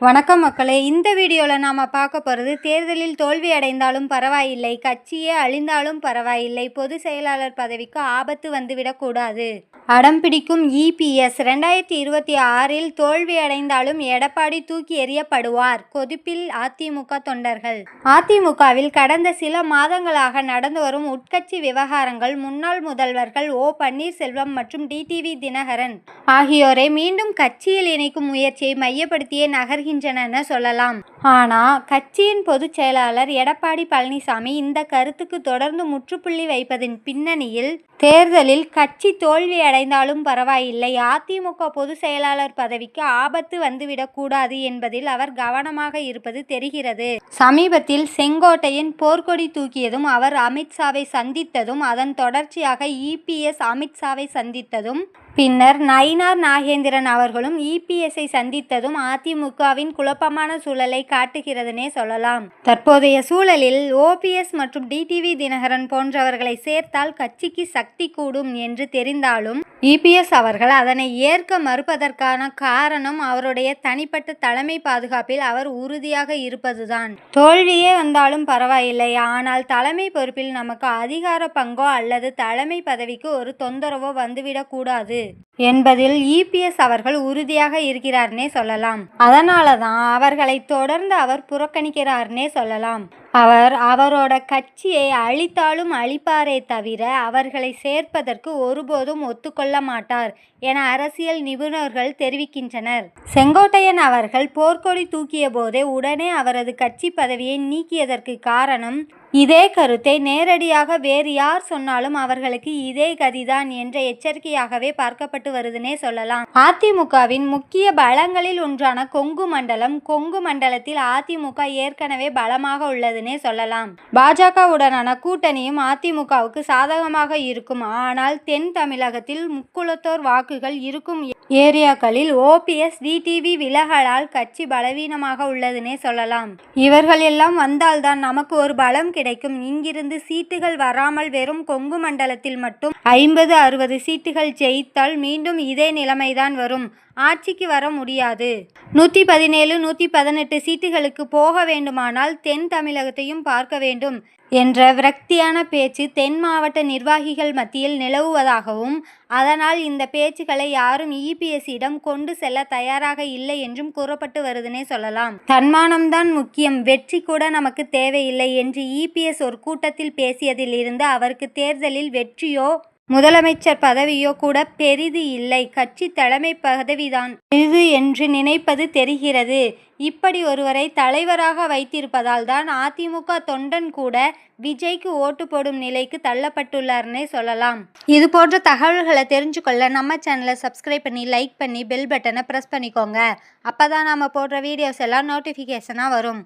வணக்கம் மக்களே. இந்த வீடியோவில் நாம் பார்க்க போகிறது தேர்தலில் தோல்வி அடைந்தாலும் பரவாயில்லை கட்சியே அழிந்தாலும் பரவாயில்லை பொது செயலாளர் பதவிக்கு ஆபத்து வந்துவிடக்கூடாது அடம் பிடிக்கும் இபிஎஸ் ரெண்டாயிரத்தி இருபத்தி ஆறில் தோல்வி அடைந்தாலும் எடப்பாடி தூக்கி எறியப்படுவார் கொதிப்பில் அதிமுக தொண்டர்கள். அதிமுகவில் கடந்த சில மாதங்களாக நடந்து வரும் உட்கட்சி விவகாரங்கள் முன்னாள் முதல்வர்கள் ஓ பன்னீர்செல்வம் மற்றும் டிடிவி தினகரன் ஆகியோரை மீண்டும் கட்சியில் இணைக்கும் முயற்சியை மையப்படுத்தியே நகர்கின்றன சொல்லலாம். ஆனால் கட்சியின் பொதுச் செயலாளர் எடப்பாடி பழனிசாமி இந்த கருத்துக்கு தொடர்ந்து முற்றுப்புள்ளி வைப்பதின் பின்னணியில் தேர்தலில் கட்சி தோல்வி அடைந்தாலும் பரவாயில்லை. அதிமுக பொதுச் செயலாளர் பதவிக்கு ஆபத்து வந்துவிடக்கூடாது என்பதில் அவர் கவனமாக இருப்பது தெரிகிறது. சமீபத்தில் செங்கோட்டையின் போர்க்கொடி தூக்கியதும் அவர் அமித்ஷாவை சந்தித்ததும் அதன் தொடர்ச்சியாக இபிஎஸ் அமித்ஷாவை சந்தித்ததும் பின்னர் நயினார் நாகேந்திரன் அவர்களும் இபிஎஸ்ஐ சந்தித்ததும் அதிமுகவின் குழப்பமான சூழலை காட்டுகிறதுனே சொல்லலாம். தற்போதைய சூழலில் ஓபிஎஸ் மற்றும் டிடிவி தினகரன் போன்றவர்களை சேர்த்தால் கட்சிக்கு சக்தி கூடும் என்று தெரிந்தாலும் இபிஎஸ் அவர்கள் அதனை ஏற்க மறுப்பதற்கான காரணம் அவருடைய தனிப்பட்ட தலைமை பாதுகாப்பில் அவர் உறுதியாக இருப்பதுதான். தோல்வியே வந்தாலும் பரவாயில்லை. ஆனால் தலைமை பொறுப்பில் நமக்கு அதிகார பங்கோ அல்லது தலைமை பதவிக்கு ஒரு தொந்தரவோ வந்துவிடக்கூடாது என்பதில் இபிஎஸ் அவர்கள் உறுதியாக இருக்கிறார்னே சொல்லலாம். அதனால தான் அவர்களை தொடர்ந்து அவர் புறக்கணிக்கிறார்னே சொல்லலாம். அவர் அவரோட கட்சியை அழித்தாலும் அழிப்பாரே தவிர அவர்களை சேர்ப்பதற்கு ஒருபோதும் ஒத்துக்கொள்ள மாட்டார் என அரசியல் நிபுணர்கள் தெரிவிக்கின்றனர். செங்கோட்டையன் அவர்கள் போர்க்கொடி தூக்கிய போதே உடனே அவரது கட்சி பதவியை நீக்கியதற்கு காரணம் இதே கருத்தை நேரடியாக வேறு யார் சொன்னாலும் அவர்களுக்கு இதே கதிதான் என்ற எச்சரிக்கையாகவே பார்க்கப்பட்டு வருதுனே சொல்லலாம். அதிமுகவின் முக்கிய பலங்களில் ஒன்றான கொங்கு மண்டலம் கொங்கு மண்டலத்தில் அதிமுக ஏற்கனவே பலமாக உள்ளதுனே சொல்லலாம். பாஜகவுடனான கூட்டணியும் அதிமுகவுக்கு சாதகமாக இருக்கும். ஆனால் தென் தமிழகத்தில் முக்குளத்தோர் வாக்குகள் இருக்கும் ஏரியாக்களில் ஓபிஎஸ் டிடிவி விலகலால் கட்சி பலவீனமாக உள்ளதுனே சொல்லலாம். இவர்கள் எல்லாம் வந்தால்தான் நமக்கு ஒரு பலம் கிடைக்கும். இங்கிருந்து சீட்டுகள் வராமல் வெறும் கொங்கு மண்டலத்தில் மட்டும் ஐம்பது அறுபது சீட்டுகள் ஜெயித்தால் மீண்டும் இதே நிலைமைதான் வரும். ஆட்சிக்கு வர முடியாது. நூற்றி பதினேழு நூற்றி பதினெட்டு சீட்டுகளுக்கு போக வேண்டுமானால் தென் தமிழகத்தையும் பார்க்க வேண்டும் என்ற விரக்தியான பேச்சு தென் மாவட்ட நிர்வாகிகள் மத்தியில் நிலவுவதாகவும் அதனால் இந்த பேச்சுக்களை யாரும் இபிஎஸ்சியிடம் கொண்டு செல்ல தயாராக இல்லை என்றும் கூறப்பட்டு வருதுனே சொல்லலாம். தன்மானம்தான் முக்கியம். வெற்றி கூட நமக்கு தேவையில்லை என்று இபிஎஸ் ஒரு கூட்டத்தில் பேசியதில் இருந்து அவருக்கு தேர்தலில் வெற்றியோ முதலமைச்சர் பதவியோ கூட பெரிது இல்லை. கட்சி தலைமை பதவிதான். பெரிது என்று நினைப்பது தெரிகிறது. இப்படி ஒருவரை தலைவராக வைத்திருப்பதால் தான் அதிமுக தொண்டன் கூட விஜய்க்கு ஓட்டு போடும் நிலைக்கு தள்ளப்பட்டுள்ளார்னே சொல்லலாம். இது போன்ற தகவல்களை தெரிஞ்சுக்கொள்ள நம்ம சேனலை சப்ஸ்கிரைப் பண்ணி லைக் பண்ணி பெல் பட்டனை ப்ரெஸ் பண்ணிக்கோங்க. அப்போ தான் நம்ம போடுற வீடியோஸ் எல்லாம் நோட்டிஃபிகேஷனாக வரும்.